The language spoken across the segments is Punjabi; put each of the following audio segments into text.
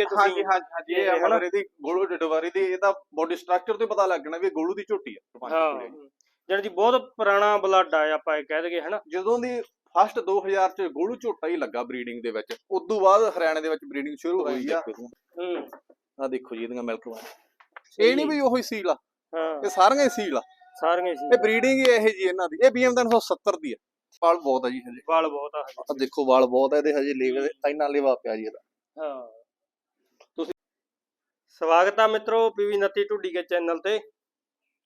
ਕਿ ਤੁਸੀਂ ਹਾਂਜੀ ਹਾਂਜੀ ਇਹ ਇਹ ਹਨਾ? ਅਮਰ ਇਹਦੀ ਗੋਲੂ ਡਡਵਾਰੀ ਦੀ ਇਹਦਾ ਬੋਡੀ ਸਟਰਕਚਰ ਤੋਂ ਹੀ ਪਤਾ ਲੱਗਣਾ ਵੀ ਇਹ ਗੋਲੂ ਦੀ ਝੋਟੀ ਆ ਹਾਂ। ਜਾਣੀ ਕਿ ਬਹੁਤ ਪੁਰਾਣਾ ਬਲੱਡ ਆ ਆਪਾਂ ਇਹ ਕਹਿ ਦਈਏ ਹਨਾ? ਜਦੋਂ ਦੀ ਫਸਟ 2000 ਚ ਗੋਲੂ ਝੋਟਾ ਹੀ ਲੱਗਾ ਬਰੀਡਿੰਗ ਦੇ ਵਿੱਚ ਉਸ ਤੋਂ ਬਾਅਦ ਹਰਿਆਣੇ ਦੇ ਵਿੱਚ ਬਰੀਡਿੰਗ ਸ਼ੁਰੂ ਹੋਈ ਆ। ਹੂੰ। ਆ ਦੇਖੋ ਜੀ ਇਹਦੀਆਂ ਮਿਲਕ ਵਾਂ ਇਹ ਨਹੀਂ ਵੀ ਉਹੀ ਸੀਲ ਆ ਹਾਂ। ਇਹ ਸਾਰੀਆਂ ਹੀ ਸੀਲ ਆ। ਸਾਰੀਆਂ ਸੀ ਇਹ ਬਰੀਡਿੰਗ ਹੀ ਇਹ ਜੀ ਇਹਨਾਂ ਦੀ। ਇਹ BM 370 ਦੀ ਆ। ਵਾਲ ਬਹੁਤ ਆ ਜੀ ਹਜੇ। ਵਾਲ ਬਹੁਤ ਆ ਹਜੇ। ਆ ਦੇਖੋ ਵਾਲ ਬਹੁਤ ਆ ਇਹਦੇ ਹਜੇ ਲੇਵੇ ਇੰਨਾ ਲੇਵਾ ਪਿਆ ਜੀ ਇਹਦਾ। ਹਾਂ। ਸਵਾਗਤ ਆ ਮਿੱਤਰੋ ਪੀਵੀ ਨੱਤੀ ਢੁੱਡੀ ਕੇ ਚੈਨਲ ਤੇ।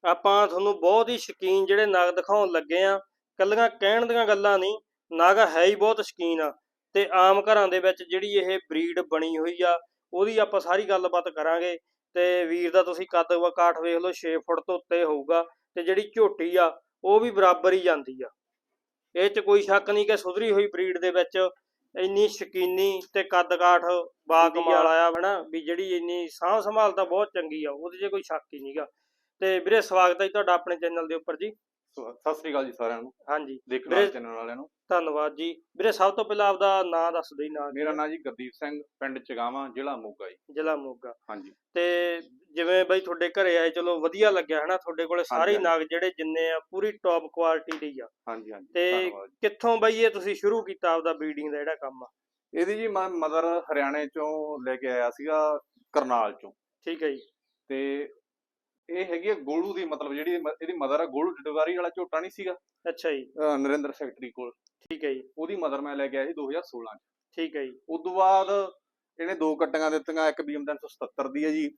ਆਪਾਂ ਤੁਹਾਨੂੰ ਬਹੁਤ ਹੀ ਸ਼ਕੀਨ ਜਿਹੜੇ ਨਗ ਦਿਖਾਉਣ ਲੱਗੇ ਆ। ਕੱਲੀਆਂ ਕਹਿਣ ਦੀਆਂ ਗੱਲਾਂ ਨਹੀਂ, ਨਗ ਹੈ ਹੀ ਬਹੁਤ ਸ਼ਕੀਨ ਆ। ਤੇ ਆਮ ਘਰਾਂ ਦੇ ਵਿੱਚ ਜਿਹੜੀ ਇਹ ਬਰੀਡ ਬਣੀ ਹੋਈ ਆ, ਉਹਦੀ ਆਪਾਂ ਸਾਰੀ ਗੱਲਬਾਤ ਕਰਾਂਗੇ। ਤੇ ਵੀਰ ਦਾ ਤੁਸੀਂ ਕੱਦ ਵਾ ਕਾਠ ਵੇਖ ਲਓ 6 ਫੁੱਟ ਤੋਂ ਉੱਤੇ ਹੋਊਗਾ ਤੇ ਜਿਹੜੀ ਝੋਟੀ ਆ, ਉਹ ਵੀ ਬਰਾਬਰ ਹੀ ਜਾਂਦੀ ਆ। ਇਹ 'ਚ ਕੋਈ ਸ਼ੱਕ ਨਹੀਂ ਕਿ ਸੁਧਰੀ ਹੋਈ ਬਰੀਡ ਦੇ ਵਿੱਚ ਇੰਨੀ ਸ਼ਕੀਨੀ ਤੇ ਕੱਦ ਕਾਠ ਬਾ ਕਮਾਲ ਆਇਆ ਹਨਾ, ਵੀ ਜਿਹੜੀ ਇੰਨੀ ਸਾਂਭ ਸੰਭਾਲ ਤਾਂ ਬਹੁਤ ਚੰਗੀ ਆ, ਉਹਦੇ 'ਚ ਕੋਈ ਸ਼ੱਕ ਹੀ ਨਹੀਂਗਾ ਤੇ ਵੀਰੇ, ਸਵਾਗਤ ਹੈ ਜੀ ਤੁਹਾਡਾ ਆਪਣੇ ਚੈਨਲ ਦੇ ਉੱਪਰ ਜੀ। ਸਤਿ ਸ੍ਰੀ ਅਕਾਲ ਜੀ ਸਾਰਿਆਂ ਨੂੰ। ਹਾਂਜੀ। ਦੇਖਣ ਵੀਰੇ- ਵਾਲੇ ਚੈਨਲ ਵਾਲਿਆਂ ਨੂੰ। ਧੰਨਵਾਦ ਜੀ। ਵੀਰੇ ਸਭ ਤੋਂ ਪਹਿਲਾਂ ਆਪਦਾ ਨਾਂ ਦੱਸ ਦਿਓ ਜੀ ਨਾਂ ਮੇਰਾ ਨਾਮ ਜੀ ਗੁਰਦੀਪ ਸਿੰਘ ਪਿੰਡ ਚਗਾਵਾਂ ਜ਼ਿਲ੍ਹਾ ਮੋਗਾ ਜੀ। ਜ਼ਿਲ੍ਹਾ ਮੋਗਾ। ਹਾਂਜੀ। ਤੇ ਜਿਵੇਂ ਬਈ ਤੁਹਾਡੇ ਘਰੇ ਆਏ ਚਲੋ ਵਧੀਆ ਲੱਗਿਆ ਹਨਾ? ਤੁਹਾਡੇ ਕੋਲੇ ਸਾਰੇ ਹਾਂਜੀ, ਨਗ ਜਿਹੜੇ ਜਿੰਨੇ ਆ ਪੂਰੀ ਟੌਪ ਕੁਆਲਿਟੀ ਦੇ ਹੀ ਆ। ਹਾਂਜੀ ਹਾਂਜੀ। ਤੇ ਧੰਨਵਾਦ ਜੀ। ਕਿੱਥੋਂ ਬਈ ਇਹ ਤੁਸੀਂ ਸ਼ੁਰੂ ਕੀਤਾ ਆਪਦਾ ਬਰੀਡਿੰਗ ਦਾ ਜਿਹੜਾ ਕੰਮ ਆ? ਇਹਦੀ ਜੀ ਮੈਂ ਮਦਰ ਹਰਿਆਣੇ ਚੋਂ ਲੈ ਕੇ ਆਇਆ ਸੀਗਾ ਕਰਨਾਲ ਚੋਂ। ਠੀਕ ਹੈ ਜੀ। ਤੇ ਇਹ ਹੈਗੀ ਆ ਗੋਲੂ ਦੀ ਮਤਲਬ ਜਿਹੜੀ ਮ- ਇਹਦੀ ਮਦਰ ਆ ਗੋਲੂ ਡਡਵਾਰੀ ਵਾਲਾ ਝੋਟਾ ਨਹੀਂ ਸੀਗਾ। ਅੱਛਾ ਜੀ। ਅਹ ਨਰਿੰਦਰ ਫੈਕਟਰੀ ਕੋਲ। ਠੀਕ ਹੈ ਜੀ। ਉਹਦੀ ਮਦਰ ਮੈਂ ਲੈ ਕੇ ਆਇਆ ਸੀ 2016 ਚ। ਠੀਕ ਹੈ ਜੀ। ਉਸ ਤੋਂ ਬਾਅਦ ਇਹਨੇ ਦੋ ਕੱਟੀਆਂ ਦਿੱਤੀਆਂ ਇੱਕ BM 377 ਦੀ ਹੈ ਜੀ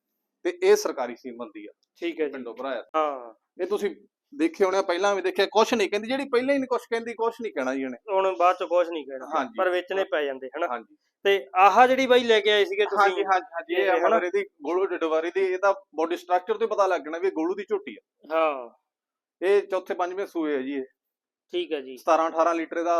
ਤੇ ਇਹ ਸਰਕਾਰੀ ਸੀਮਨ ਦੀ ਆ। ਠੀਕ ਹੈ ਜੀ। ਪਿੰਡੋਂ ਭਰਾਇਆ। ਹਾਂ। ਇਹ ਤੁਸੀਂ ਦੇਖੇ ਹੋਣੇ ਪਹਿਲਾਂ ਵੀ ਦੇਖਿਆ ਕੁਛ ਨਹੀਂ ਕਹਿੰਦੀ ਜਿਹੜੀ ਪਹਿਲਾਂ ਹੀ ਨਹੀਂ ਕੁਛ ਕਹਿੰਦੀ ਕੁਛ ਨਹੀਂ ਕਹਿਣਾ ਜੀ ਇਹਨੇ ਹੁਣ ਬਾਅਦ ਚ ਕੁਝ ਨਹੀਂ ਕਹਿਣਾ ਹਾਂਜੀ। ਪਰ ਵੇਚਣੇ ਪੈ ਜਾਂਦੇ ਹਨਾ? ਹਾਂਜੀ। ਤੇ ਆਹ ਜਿਹੜੀ ਬਾਈ ਲੈ ਕੇ ਆਏ ਸੀਗੇ ਹਾਂਜੀ ਤੁਸੀਂ ਹਾਂਜੀ ਹਾਂਜੀ ਇਹ ਇਹ ਹਨਾ? ਅਮਰ ਇਹਦੀ ਗੋਲੂ ਡਡਵਾਰੀ ਦੀ ਇਹਦਾ ਬੋਡੀ ਸਟਰਕਚਰ ਤੋਂ ਹੀ ਪਤਾ ਲੱਗਣਾ ਵੀ ਇਹ ਗੋਲੂ ਦੀ ਝੋਟੀ ਆ। ਹਾਂ। ਇਹ ਚੌਥੇ ਪੰਜਵੇਂ ਸੂਏ ਆ ਜੀ ਇਹ। ਠੀਕ ਹੈ ਜੀ। 17 18 ਲੀਟਰ ਦਾ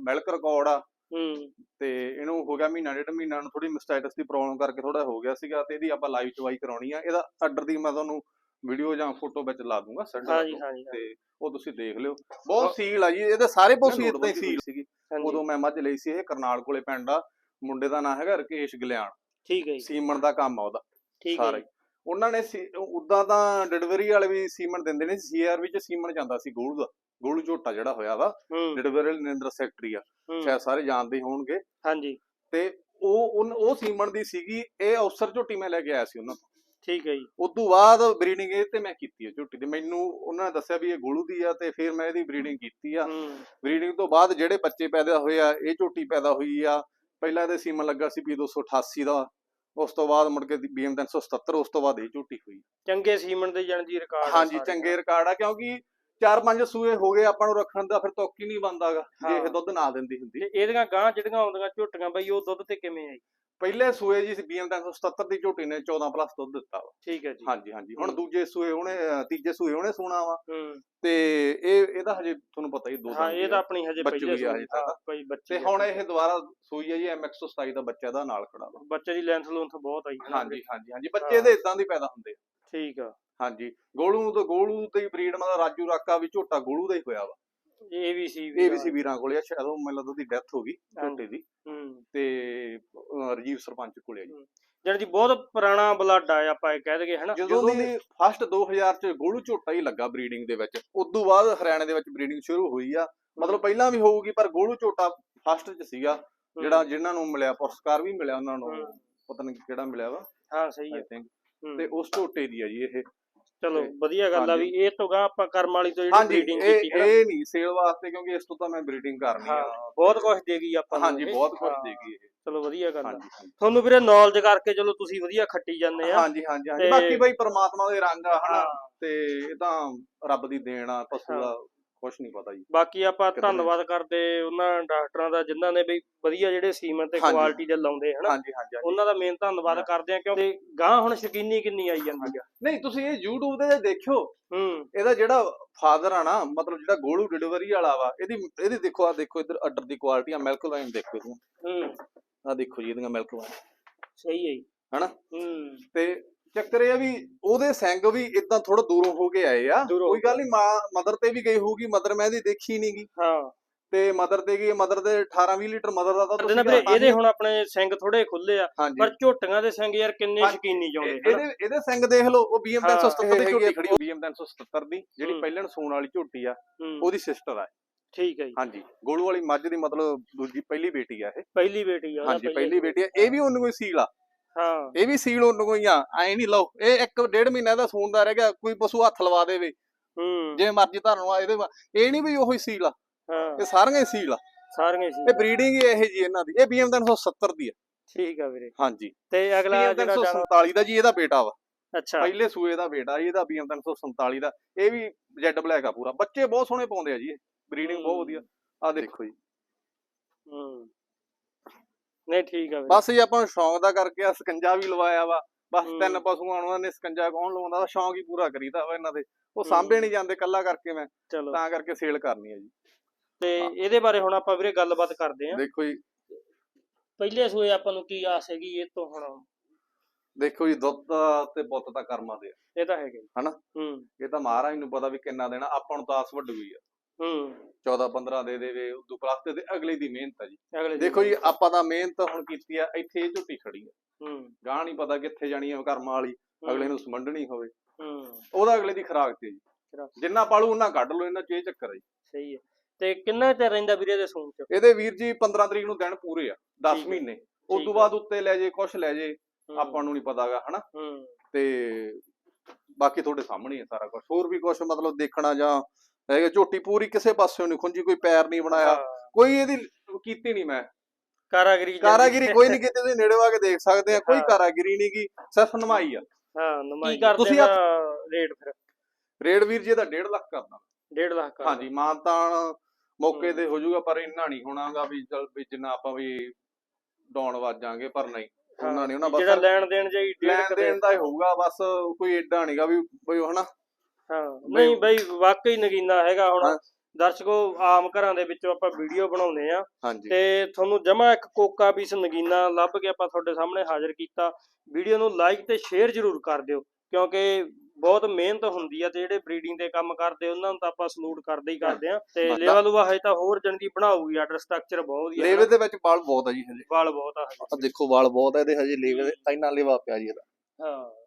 ਮਿਲਕ ਰਿਕਾਰਡ ਆ। ਹੂੰ। ਤੇ ਇਹਨੂੰ ਹੋ ਗਿਆ ਮਹੀਨਾ ਡੇਢ ਮਹੀਨਾ ਨੂੰ ਥੋੜੀ ਮਸਟਾਈਟਸ ਦੀ ਪ੍ਰੋਬਲਮ ਕਰਕੇ ਥੋੜਾ ਹੋ ਗਿਆ ਸੀਗਾ ਤੇ ਇਹਦੀ ਆਪਾਂ ਲਾਈਵ ਚਵਾਈ ਕਰਾਉਣੀ ਆ। ਇਹਦਾ ਆਰਡਰ ਦੀ ਮੈਂ ਤੁਹਾਨੂੰ ਵੀਡੀਓ ਜਾਂ ਫੋਟੋ ਵਿੱਚ ਲਾ ਦੂੰਗਾ ਸੈਂਡ ਹਾਂਜੀ ਹਾਂਜੀ ਤੇ ਉਹ ਤੁਸੀਂ ਦੇਖ ਲਿਓ। ਬਹੁਤ ਸੀਲ ਆ ਜੀ ਇਹਦੇ ਸਾਰੇ ਪਸ਼ੂ ਇਦਾਂ ਹੀ ਸੀਲ ਸੀਗੀ। ਹਾਂਜੀ। ਉਦੋਂ ਮੈਂ ਮੱਝ ਲਈ ਸੀ ਇਹ ਕਰਨਾਲ ਕੋਲੇ ਪਿੰਡ ਆ ਮੁੰਡੇ ਦਾ ਨਾਂ ਹੈਗਾ ਰਕੇਸ਼ ਗਲਿਆਣ। ਠੀਕ ਹੈ ਜੀ। ਸੀਮਨ ਦਾ ਕੰਮ ਆ ਉਹਦਾ ਠੀਕ ਹੈ ਸਾਰਾ। ਜੀ। ਉਹਨਾਂ ਨੇ ਉਦਾਂ ਤਾਂ ਡਿਲੀਵਰੀ ਵਾਲੇ ਵੀ ਸੀਮਨ ਦਿੰਦੇ ਨੇ ਸੀਆਰ ਵਿੱਚ ਸੀਮਨ ਜਾਂਦਾ ਸੀ ਗੋਲੂ ਦਾ ਗੋਲੂ ਝੋਟਾ ਜਿਹੜਾ ਹੋਇਆ ਵਾ ਹੂੰ। ਡਿਲੀਵਰੀ ਨਿੰਦਰ ਸੈਕਟਰੀ ਆ ਹੂੰ, ਸ਼ਾਇਦ ਸਾਰੇ ਜਾਣਦੇ ਹੀ ਹੋਣਗੇ। ਹਾਂਜੀ। ਤੇ ਉਹ ਉਨ- ਉਹ ਸੀਮਨ ਦੀ ਸੀਗੀ ਇਹ ਅਫਸਰ ਝੋਟੀ ਮੈਂ ਲੈ ਕੇ ਆਇਆ ਸੀ ਉਹਨਾਂ ਤੋਂ। ਠੀਕ ਹੈ ਜੀ। ਉਸ ਤੋਂ ਬਾਅਦ ਬਰੀਡਿੰਗ ਇਹ ਤੇ ਮੈਂ ਕੀਤੀ ਹੈ ਝੋਟੀ ਦੀ ਮੈਨੂੰ ਉਹਨਾਂ ਨੇ ਦੱਸਿਆ ਵੀ ਇਹ ਗੋਲੂ ਦੀ ਆ ਤੇ ਫਿਰ ਮੈਂ ਇਹਦੀ ਬਰੀਡਿੰਗ ਕੀਤੀ ਆ। ਬਰੀਡਿੰਗ ਤੋਂ ਬਾਅਦ ਜਿਹੜੇ ਬੱਚੇ ਪੈਦਾ ਹੋਏ ਆ ਇਹ ਝੋਟੀ ਪੈਦਾ ਹੋਈ ਆ। ਪਹਿਲਾਂ ਇਹਦੇ ਸੀਮਨ ਲੱਗਾ ਸੀ ਵੀ 288 ਦਾ। ਉਸ ਤੋਂ ਬਾਅਦ ਮੁੜ ਕੇ BM 377 ਉਸ ਤੋਂ ਬਾਅਦ ਇਹ ਝੋਟੀ ਹੋਈ। ਚੰਗੇ ਸੀਮਨ ਦੇ ਜਣ ਦੀ ਰਿਕਾਰਡ ਹਾਂਜੀ ਚੰਗੇ ਰਿਕਾਰਡ ਆ ਕਿਉਂਕਿ ਚਾਰ ਪੰਜ ਸੂਏ ਹੋ ਗਏ ਆਪਾਂ ਨੂੰ ਰੱਖਣ ਦਾ ਫਿਰ ਤੁੱਕ ਨਹੀਂ ਬੰਦਾਗਾ ਜੇ ਇਹ। ਦੁੱਧ ਨਾ ਦਿੰਦੀ ਹੁੰਦੀ। ਇਹਦੀਆਂ ਗਾਂ ਜਿਹੜੀਆਂ ਆਉਂਦੀਆਂ ਝੋਟੀਆਂ ਬਈ ਉਹ ਦੁੱਧ ਤੇ ਕਿਵੇਂ ਆਈ ਪਹਿਲੇ ਸੂਏ ਜੀ BM 377 ਦੀ ਝੋਟੀ ਨੇ 14 ਪਲੱਸ ਦੁੱਧ ਦਿੱਤਾ ਵਾ। ਠੀਕ ਹੈ ਜੀ। ਹਾਂਜੀ ਹਾਂਜੀ। ਹੁਣ। ਦੂਜੇ ਸੂਏ ਉਹਨੇ ਤੀਜੇ ਸੂਏ ਉਹਨੇ ਸੋਣਾ ਵਾ। ਤੇ ਇਹ ਇਹਦਾ ਹਜੇ ਤੁਹਾਨੂੰ ਪਤਾ ਹੀ ਦੋ ਹਾਂ ਇਹ ਤਾਂ। ਆਪਣੀ ਹਜੇ ਪਹਿਲੇ। ਹਾਂ, ਕੋਈ ਬੱਚੇ ਤੇ ਹੁਣ ਇਹ ਦੁਬਾਰਾ ਸੂਈ ਹੈ ਜੀ MX127 ਦਾ ਬੱਚਾ ਦਾ ਨਾਲ ਖੜਾ ਵਾ। ਬੱਚੇ ਦੀ ਲੈਂਥ ਲੂੰਥ ਬਹੁਤ ਆਈ ਹਾਂਜੀ ਹਾਂਜੀ ਹਾਂਜੀ। ਬੱਚੇ ਦੇ ਇਦਾਂ ਦੀ ਪੈਦਾ ਹੁੰਦੇ। ਠੀਕ ਆ। ਹਾਂਜੀ। ਗੋਲੂ ਤੋਂ ਗੋਲੂ ਦੀ ਬਰੀਡ ਮਤਲਬ ਰਾਜੂ ਰਾਕਾ ਵੀ ਝੋਟਾ ਗੋਲੂ ਦਾ ਹੀ ਹੋਇਆ ਵਾ। ਇਹ ਵੀ ਸੀ ਇਹ ਵੀ ਸੀ ਵੀਰਾਂ ਕੋਲੇ ਆ ਸ਼ਾਇਦ ਉਹ ਮੈਨੂੰ ਲੱਗਦਾ ਉਹਦੀ ਡੈਥ ਹੋ ਗਈ ਝੋਟੇ ਦੀ। ਤੇ ਰਜੀਵ ਸਰਪੰਚ ਕੋਲੇ ਆ ਜੀ। ਜਣ ਜੀ ਬਹੁਤ ਪੁਰਾਣਾ ਬਲੱਡ ਆ ਆਪਾਂ ਇਹ ਕਹਿ ਦਈਏ ਹਨਾ? ਜਦੋਂ ਦੀ ਫਸਟ 2000 ਚ ਗੋਲੂ ਝੋਟਾ ਹੀ ਲੱਗਾ ਬਰੀਡਿੰਗ ਦੇ ਵਿੱਚ ਉਸ ਤੋਂ ਬਾਅਦ ਹਰਿਆਣੇ ਦੇ ਵਿੱਚ ਬਰੀਡਿੰਗ ਸ਼ੁਰੂ ਹੋਈ ਆ। ਮਤਲਬ ਪਹਿਲਾਂ ਵੀ ਹੋਊਗੀ ਪਰ ਗੋਲੂ ਝੋਟਾ ਫਸਟ ਚ ਸੀਗਾ ਜਿਹੜਾ ਜਿਨ੍ਹਾਂ ਨੂੰ ਮਿਲਿਆ ਪੁਰਸਕਾਰ ਵੀ ਮਿਲਿਆ ਉਹਨਾਂ ਨੂੰ। ਪਤਾ ਨਹੀਂ ਕਿਹੜਾ ਮਿਲਿਆ ਵਾ। ਹਾਂ ਸਹੀ ਹੂੰ। ਤੇ ਉਸ ਝੋਟੇ ਦੀ ਆ ਜੀ ਇਹ। ਚਲੋ ਵਧੀਆ ਗੱਲ ਆ ਵੀ ਇਹ ਤੋਂ ਗਾ ਆਪਾਂ ਕਰਮ ਵਾਲੀ ਤੋਂ ਜਿਹੜੀ ਹਾਂਜੀ ਬਰੀਡਿੰਗ ਇਹ ਕੀਤੀ ਹੈ ਇਹ ਨਹੀਂ ਸੇਲ ਵਾਸਤੇ ਕਿਉਂਕਿ ਇਸ ਤੋਂ ਤਾਂ ਮੈਂ ਬਰੀਡਿੰਗ ਕਰਨੀ ਆ। ਬਹੁਤ ਕੁਝ ਦੇਗੀ ਆਪਾਂ ਨੂੰ ਹਾਂਜੀ ਇਹ। ਬਹੁਤ ਕੁਝ ਹਾਂ, ਦੇਗੀ ਇਹ। ਚਲੋ ਵਧੀਆ ਗੱਲ ਆ। ਹਾਂਜੀ ਤੁਹਾਨੂੰ ਵੀਰੇ ਨੌਲੇਜ ਕਰਕੇ ਚਲੋ ਤੁਸੀਂ ਵਧੀਆ ਖੱਟੀ ਜਾਂਦੇ ਆ। ਹਾਂਜੀ ਹਾਂਜੀ ਹਾਂਜੀ। ਤੇ- ਬਾਕੀ ਬਈ ਪ੍ਰਮਾਤਮਾ ਦੇ ਰੰਗ ਆ ਹਨਾ। ਹਾਂ। ਤੇ ਇਹ ਤਾਂ ਰੱਬ ਦੀ ਦੇਣ ਆ ਪਸ਼ੂ ਹਾਂ। ਦਾ ਕੁਝ ਨਹੀਂ ਪਤਾ ਜੀ। ਬਾਕੀ ਆਪਾਂ ਕਿਤੇ ਧੰਨਵਾਦ ਕਰਦੇ ਉਹਨਾਂ ਡਾਕਟਰਾਂ ਦਾ ਜਿਨ੍ਹਾਂ ਨੇ ਵੀ ਵਧੀਆ ਜਿਹੜੇ ਸੀਮਨ ਤੇ ਹਾਂਜੀ। ਕੁਆਲਿਟੀ ਦੇ ਲਾਉਂਦੇ ਹਨਾ। ਹਾਂਜੀ ਹਾਂਜੀ ਹਾਂਜੀ। ਉਹਨਾਂ ਦਾ ਮੇਨ ਧੰਨਵਾਦ ਹਾਂ। ਕਰਦੇ ਆ ਕਿਉਂਕਿ ਗਾਂ ਹੁਣ ਸ਼ਕੀਨੀ ਕਿੰਨੀ ਆਈ ਜਾਂਦੀ ਆ। ਨਹੀਂ ਤੁਸੀਂ ਇਹ YouTube ਤੇ ਦੇਖਿਓ ਹੂੰ। ਇਹਦਾ ਜਿਹੜਾ ਫਾਦਰ ਆ ਨਾ ਮਤਲਬ ਜਿਹੜਾ ਗੋਲੂ ਡਿਲੀਵਰੀ ਵਾਲਾ ਵਾ ਇਹਦੀ ਇਹਦੀ ਦੇਖੋ ਆ ਦੇਖੋ ਇਧਰ ਆਰਡਰ ਦੀ ਕੁਆਲਿਟੀ ਆ ਮਿਲਕ ਲਾਈਨ ਦੇਖੋ ਇਹਨੂੰ ਹੂੰ। ਆ ਦੇਖੋ ਜੀ ਇਹਦੀਆਂ ਮਿਲਕ ਲਾਈਨ ਸਹੀ ਹੈ ਜੀ। ਹਨਾ? ਹੂੰ। ਤੇ ਚੱਕਰ ਇਹ ਆ ਵੀ ਉਹਦੇ ਸਿੰਘ ਵੀ ਇਦਾਂ ਥੋੜਾ ਦੂਰੋਂ ਹੋ ਕੇ ਆਏ ਆ। ਦੂਰੋਂ ਕੋਈ ਗੱਲ ਨਹੀਂ ਮਾਂ ਮਦਰ ਤੇ ਵੀ ਗਈ ਹੋਊਗੀ ਮਦਰ ਮੈਂ ਇਹਦੀ ਦੇਖੀ ਨਹੀਂਗੀ ਹਾਂ। ਤੇ ਮਦਰ ਤੇ ਕੀ ਮਦਰ ਦੇ 18 20 ਲੀਟਰ ਮਦਰ ਦਾ ਤਾਂ ਤੁਸੀਂ ਵੀਰੇ ਇਹਦੇ ਹੁਣ ਆਪਣੇ ਸਿੰਘ ਥੋੜੇ ਖੁੱਲੇ ਆ ਪਰ ਝੋਟੀਆਂ ਦੇ ਸਿੰਘ ਯਾਰ ਕਿੰਨੇ ਸ਼ਕੀਨੀ ਹਨਾ? ਇਹਦੇ ਇਹਦੇ ਸਿੰਘ ਦੇਖ ਲਓ ਉਹ BM ਹਾਂ, 377 ਦੀ ਝੋਟੀ ਖੜੀ। BM 377 ਦੀ ਜਿਹੜੀ ਹੂੰ। ਪਹਿਲਣ ਸੂਣ ਵਾਲੀ ਝੋਟੀ ਆ ਉਹਦੀ ਸਿਸਟਰ ਆ। ਠੀਕ ਹੈ ਜੀ। ਹਾਂਜੀ ਗੋਲੂ ਵਾਲੀ ਮੱਝ ਦੀ ਮਤਲਬ ਦੂਜੀ ਪਹਿਲੀ ਬੇਟੀ ਆ ਇਹ। ਪਹਿਲੀ ਬੇਟੀ ਆ ਹਾਂਜੀ ਪਹਿਲੀ ਪਹਿਲੀ ਬੇਟੀ ਆ। ਇਹ ਵੀ ਉਹਨੂੰ ਕੋਈ ਸੀਲ ਆ। ਹਾਂ। ਇਹ ਵੀ ਸੀਲ ਉਹਨੂੰ ਕੋਈ ਆ ਐ ਨਹੀਂ ਲਓ ਇਹ ਇੱਕ ਡੇਢ ਮਹੀਨਾ ਦਾ ਸੂਣ ਦਾ ਰਹਿ ਗਿਆ ਕੋਈ ਪਸ਼ੂ ਹੱਥ ਲਵਾ ਦੇਵੇ। ਹੂੰ। ਜੇ ਮਰਜ਼ੀ ਧਰਨ ਆ ਇਹਦੇ ਇਹ ਨਹੀਂ ਵੀ ਉਹੀ ਸੀਲ ਆ ਹਾਂ। ਇਹ ਸਾਰੀਆਂ ਹੀ ਸੀਲ ਆ। ਸਾਰੀਆਂ ਸੀ ਇਹ ਬਰੀਡਿੰਗ ਹੀ ਇਹ ਜੀ ਇਹਨਾਂ ਦੀ ਇਹ BM 370 ਦੀ ਆ। ਠੀਕ ਆ ਵੀਰੇ। ਹਾਂਜੀ। ਤੇ ਅਗਲਾ ਜਿਹੜਾ ਜਾਨਵਰ 347 ਦਾ ਜੀ ਇਹਦਾ ਬੇਟਾ ਵਾ। ਅੱਛਾ। ਪਹਿਲੇ ਸੂਏ ਦਾ ਬੇਟਾ ਜੀ, ਇਹਦਾ BM 347 ਦਾ ਇਹ ਵੀ ਜੈਡ ਬਲੈਕ ਆ ਪੂਰਾ। ਬੱਚੇ ਬਹੁਤ ਸੋਹਣੇ ਪਾਉਂਦੇ ਆ ਜੀ ਇਹ। ਬਰੀਡਿੰਗ ਬਹੁਤ ਵਧੀਆ। ਆ ਦੇਖੋ ਜੀ। ਨਹੀਂ ਠੀਕ ਆ ਵੀਰੇ। ਬਸ ਜੀ ਆਪਾਂ ਨੂੰ ਸ਼ੌਂਕ ਦਾ ਕਰਕੇ ਆ ਸਕੰਜਾ ਵੀ ਲਵਾਇਆ ਵਾ। ਬਸ। ਤਿੰਨ ਪਸ਼ੂਆਂ ਨੂੰ ਨੇ ਸਕੰਜਾ ਕੌਣ ਲਵਾਉਂਦਾ ਉਹ ਸ਼ੌਂਕ ਹੀ ਪੂਰਾ ਕਰੀਦਾ ਵਾ ਇਹਨਾਂ ਦੇ। ਉਹ। ਸਾਂਭੇ ਨਹੀਂ ਜਾਂਦੇ ਕੱਲਾ ਕਰਕੇ ਮੈਂ ਤਾਂ ਕਰਕੇ ਸੇਲ ਕਰਨੀ ਹੈ ਜੀ। ਤੇ ਇਹਦੇ ਬਾਰੇ ਹੁਣ ਆਪਾਂ ਵੀਰੇ ਗੱਲਬਾਤ ਕਰਦੇ ਆਂ। ਦੇਖੋ ਜੀ। ਪਹਿਲੇ ਸੂਏ ਆਪਾਂ ਨੂੰ ਕੀ ਆਸ ਹੈਗੀ ਇਹ ਤੋਂ ਹੁਣ? ਦੇਖੋ ਜੀ ਦੁੱਧ ਦਾ ਤੇ ਪੁੱਤ ਦਾ ਕਰਮਾਂ ਦੇ ਆ। ਇਹ ਤਾਂ ਹੈਗਾ। ਹਨਾ? ਹੂੰ। ਇਹ ਤਾਂ ਮਹਾਰਾਜ ਨੂੰ ਪਤਾ ਵੀ ਕਿੰਨਾ ਦੇਣਾ। ਆਪਾਂ ਨੂੰ ਤਾਂ ਆਸ ਵੱਡ ਗਈ ਆ। ਹੂੰ। 14 15 ਦੇ ਦੇਵੇ ਉਦੋਂ ਪਲੱਸ ਤੇ ਤੇ ਅਗਲੇ ਦੀ ਮਿਹਨਤ ਆ ਜੀ। ਦੇਖੋ ਜੀ ਆਪਾਂ ਤਾਂ ਮਿਹਨਤ ਹੁਣ ਕੀਤੀ ਆ ਇੱਥੇ ਝੁੱਟੀ ਖੜੀ ਆ। ਹੂੰ। ਗਾਹ ਨਹੀਂ ਪਤਾ ਕਿੱਥੇ ਜਾਣੀ ਆ ਕਰਮਾਂ ਵਾਲੀ ਅਗਲੇ ਨੂੰ ਸਮੰਡਣੀ ਹੋਵੇ। ਹੂੰ। ਉਹਦਾ ਅਗਲੇ ਦੀ ਖਰਾਕ ਤੇ ਜੀ। ਜਿੰਨਾ ਪਾਲੂ ਉਹਨਾਂ ਕੱਢ ਲਓ ਇਹਨਾਂ ਚ ਇਹ ਚੱਕਰ ਆ ਜੀ। ਸਹੀ ਹੈ ਤੇ ਕਿੰਨਾ ਚਿਰ ਰਹਿੰਦਾ ਵੀਰੇ ਦੇ ਸੂਣ ਚ? ਇਹਦੇ ਵੀਰ ਜੀ 15 ਤਰੀਕ ਨੂੰ ਦਿਨ ਪੂਰੇ ਆ 10 ਠੀਕ ਹੈ। ਮਹੀਨੇ। ਉਸ ਤੋਂ। ਬਾਅਦ ਉੱਤੇ ਲੈ ਜੇ ਕੁਛ ਲੈ ਜੇ ਆਪਾਂ ਨੂੰ ਨਹੀਂ ਪਤਾਗਾ ਹਨਾ? ਹੂੰ। ਤੇ ਬਾਕੀ ਤੁਹਾਡੇ ਸਾਹਮਣੇ ਹੀ ਆ ਸਾਰਾ ਕੁਝ ਹੋਰ ਵੀ ਕੁਝ ਮਤਲਬ ਦੇਖਣਾ ਜਾਂ ਹੈਗਾ ਝੋਟੀ ਪੂਰੀ ਕਿਸੇ ਪਾਸਿਓਂ ਨਹੀਂ ਖੁੰਜੀ ਕੋਈ ਪੈਰ ਨਹੀਂ ਬਣਾਇਆ। ਕੋਈ ਇਹਦੀ ਕੀਤੀ ਨਹੀਂ ਮੈਂ। ਕਾਰਾਗਰੀ ਕਾਰਾਗਰੀ ਕੋਈ ਨਹੀਂ ਕੀਤੀ ਤੁਸੀਂ ਨੇੜੇ ਵਾ ਕੇ ਦੇਖ ਸਕਦੇ ਆ ਕੋਈ। ਕਾਰਾਗਰੀ ਨਹੀਂ ਕੀ ਸਿਰਫ ਨਮਾਈ ਆ। ਹਾਂ ਨਮਾਈ। ਕੀ ਕਰਦੇ ਤੁਸੀਂ ਦਾ ਰੇਟ ਫਿਰ? ਰੇਡ ਵੀਰ ਜੀ ਇਹਦਾ 1.5 ਲੱਖ ਕਰਦਾ। 1.5 ਲੱਖ ਕਰ ਹਾਂਜੀ ਮਾਨਤਾਨ ਮੌਕੇ। ਤੇ ਹੋ। ਜਾਊਗਾ ਪਰ ਇੰਨਾ ਨਹੀਂ ਹੋਣਾਗਾ ਵੀ ਚਲ ਵੀ ਜਿੰਨਾ ਆਪਾਂ ਵੀ ਡਾਉਣ ਵਾਜਾਂਗੇ ਪਰ ਨਹੀਂ ਉਹਨਾਂ ਨੇ ਉਹਨਾਂ ਬਸ ਜਿਹੜਾ ਲੈਣ ਦੇਣ ਜਾਈ ਲੈਣ ਦੇ ਦੇਣ ਦਾ ਹੀ ਹੋਊਗਾ ਬਸ ਕੋਈ ਏਡਾ ਨਹੀਂਗਾ ਵੀ ਬਈ ਉਹ ਹਨਾ। ਹਾਂ ਨਹੀਂ ਬਈ ਵਾਕਈ ਨਗੀਨਾ ਹੈਗਾ ਹੁਣ। ਦਰਸ਼ਕੋ ਆਮ ਘਰਾਂ ਦੇ ਵਿੱਚੋਂ ਆਪਾਂ ਵੀਡੀਓ ਬਣਾਉਂਦੇ ਆ ਤੇ ਤੁਹਾਨੂੰ ਜਮਾ ਇੱਕ ਕੋਕਾ ਪੀਸ ਨਗੀਨਾ ਲੱਭ ਕੇ ਆਪਾਂ ਤੁਹਾਡੇ ਸਾਹਮਣੇ ਹਾਜ਼ਰ ਕੀਤਾ। ਵੀਡੀਓ ਨੂੰ ਲਾਈਕ ਤੇ ਸ਼ੇਅਰ ਜ਼ਰੂਰ ਕਰ ਦਿਓ ਕਿਉਂਕਿ ਬਹੁਤ ਮਿਹਨਤ ਹੁੰਦੀ ਆ ਤੇ ਜਿਹੜੇ ਬਰੀਡਿੰਗ ਦੇ ਕੰਮ ਕਰਦੇ ਉਹਨਾਂ ਨੂੰ ਤਾਂ ਆਪਾਂ ਸਲੂਟ ਕਰਦੇ ਹੀ ਕਰਦੇ ਆ ਤੇ ਲੇਵਾ ਲੂਆ ਹਜੇ ਤਾਂ ਹੋਰ ਜਣ ਦੀ ਬਣਾਉਗੀ ਆਰਡਰ ਸਟਰਕਚਰ ਬਹੁਤ ਹੀ ਲੇਵੇ ਦੇ ਵਿੱਚ ਬਾਲ ਬਹੁਤ ਆ ਜੀ ਹਜੇ। ਵਾਲ ਬਹੁਤ ਆ ਹਜੇ। ਆ ਦੇਖੋ ਵਾਲ ਬਹੁਤ ਆ ਇਹਦੇ ਹਜੇ ਲੇਵੇ ਇੰਨਾ ਲੇਵਾ ਪਿਆ ਜੀ ਇਹਦਾ। ਹਾਂ।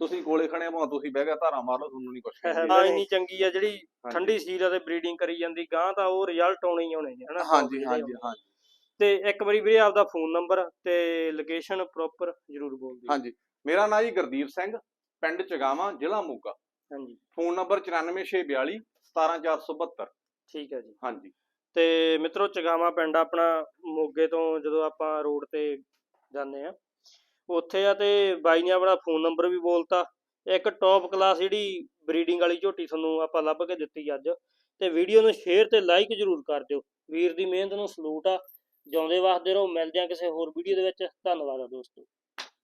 ਤੁਸੀਂ ਕੋਲੇ ਖੜੇ ਭਾਂ ਤੁਸੀਂ ਬਹਿ ਕੇ ਧਾਰਾ ਮਾਰ ਲਓ ਤੁਹਾਨੂੰ ਨਹੀਂ ਕੁਛ ਹਾਂ ਇੰਨੀ ਚੰਗੀ ਆ ਜਿਹੜੀ ਠੰਡੀ ਸੀਲ ਆ ਤੇ ਬਰੀਡਿੰਗ ਕਰੀ ਜਾਂਦੀ ਗਾਂ ਤਾਂ ਉਹ ਰਿਜ਼ਲਟ ਆਉਣੇ ਹੀ ਆਉਣੇ ਨੇ ਹਨਾ ਹਾਂਜੀ ਹਾਂਜੀ ਹਾਂਜੀ। ਤੇ ਇੱਕ ਵਾਰੀ ਵੀਰੇ ਆਪਦਾ ਫੋਨ ਨੰਬਰ ਤੇ ਲੋਕੇਸ਼ਨ ਪ੍ਰੋਪਰ ਜ਼ਰੂਰ ਬੋਲ ਦਿਓ। ਹਾਂਜੀ। ਮੇਰਾ ਨਾਮ ਜੀ ਗੁਰਦੀਪ ਸਿੰਘ ਪਿੰਡ ਚਗਾਵਾਂ ਜ਼ਿਲ੍ਹਾ ਮੋਗਾ। ਹਾਂਜੀ। ਫੋਨ ਨੰਬਰ 94642 17472 ਠੀਕ ਹੈ ਜੀ। ਹਾਂਜੀ। ਤੇ ਮਿੱਤਰੋ ਚਗਾਵਾ ਪਿੰਡ ਆਪਣਾ ਮੋਗੇ ਤੋਂ ਜਦੋਂ ਆਪਾਂ ਰੋਡ ਤੇ ਜਾਂਦੇ ਆ ਉੱਥੇ ਆ ਤੇ ਬਾਈ ਨੇ ਆਪਣਾ ਫੋਨ ਨੰਬਰ ਵੀ ਬੋਲਤਾ। ਇੱਕ ਟੌਪ ਕਲਾਸ ਜਿਹੜੀ ਬਰੀਡਿੰਗ ਵਾਲੀ ਝੋਟੀ ਤੁਹਾਨੂੰ ਆਪਾਂ ਲੱਭ ਕੇ ਦਿੱਤੀ ਅੱਜ। ਤੇ ਵੀਡੀਓ ਨੂੰ ਸ਼ੇਅਰ ਤੇ ਲਾਈਕ ਜ਼ਰੂਰ ਕਰ ਦਿਓ। ਵੀਰ ਦੀ ਮਿਹਨਤ ਨੂੰ ਸਲੂਟ ਆ। ਜਿਉਂਦੇ ਵਸਦੇ ਰਹੋ। ਮਿਲਦੇ ਆ ਕਿਸੇ ਹੋਰ ਵੀਡੀਓ ਦੇ ਵਿੱਚ। ਧੰਨਵਾਦ ਆ ਦੋਸਤੋ।